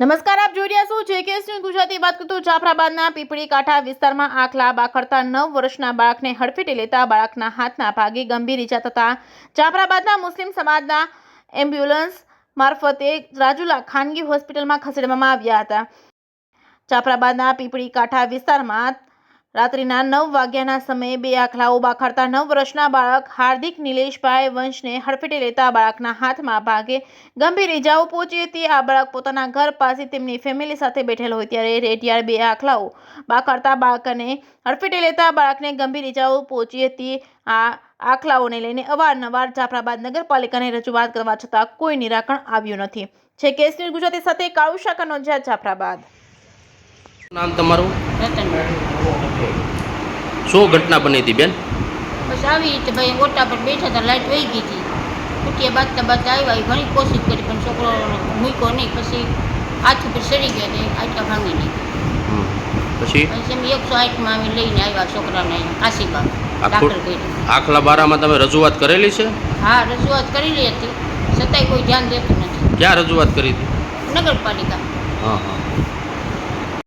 નમસ્કાર, આપ જોઈ રહ્યા છો જે કેસ ગુજરાતી. વાત કરતો જાફરાબાદના પીપળી કાંઠા વિસ્તારમાં આખલા બાખડતા નવ વર્ષના બાળકને હડફેટે લેતા બાળકના હાથના ભાગે ગંભીર ઈજા થતા જાફરાબાદના મુસ્લિમ સમાજના એમ્બ્યુલન્સ મારફતે રાજુલા ખાનગી હોસ્પિટલમાં ખસેડવામાં આવ્યા હતા. જાફરાબાદના પીપળી કાંઠા વિસ્તારમાં રાત્રિના નવ વાગ્યાના સમયે બે આખલાઓ બાખડતા નવ વર્ષના બાળક હાર્દિક નિલેશભાઈ વંશને હડફેટે લેતા બાળકના હાથમાં ભાગે. ગંભીર ઇજાઓ પહોંચી હતી. આ બાળક પોતાના ઘર પાસે તેમની ફેમિલી સાથે બેઠેલો હોય ત્યારે રેડિયાળ બે આખલાઓ બાખડતા બાળકને હડફેટે લેતા બાળકને ગંભીર ઇજાઓ પહોંચી હતી. આ આખલાઓને લઈને અવારનવાર જાફરાબાદ નગરપાલિકાને રજૂઆત કરવા છતાં કોઈ નિરાકરણ આવ્યું નથી. છે કેસની ગુજરાતી સાથે કાળુ શાખા નોંધ્યા જાફરાબાદ. નામ તમારું? રતનભાઈ. શું ઘટના બની હતી બેન? બસ આવી રીતે ભાઈ ઓટા પર બેઠા હતા લાઈટ વહી ગઈ હતી. ઉઠીએ બાજતા બાજતા આવ્યા ઘણી કોશિશ કરી પણ છોકરો મૂક્યો નહીં. પછી હાથ ઉપર સડી ગયા ને આટલા ભાંગી નહીં. પછી? અમે એકસો આઠમાં અમે લઈને આવ્યા છોકરાને કાશીબાગ દાખલ આખલા બારામાં તમે રજૂઆત કરેલી છે? હા રજૂઆત કરેલી હતી. છતાંય કોઈ ધ્યાન દેતું નથી. ક્યાં રજૂઆત કરી હતી? નગરપાલિકા. હા હા.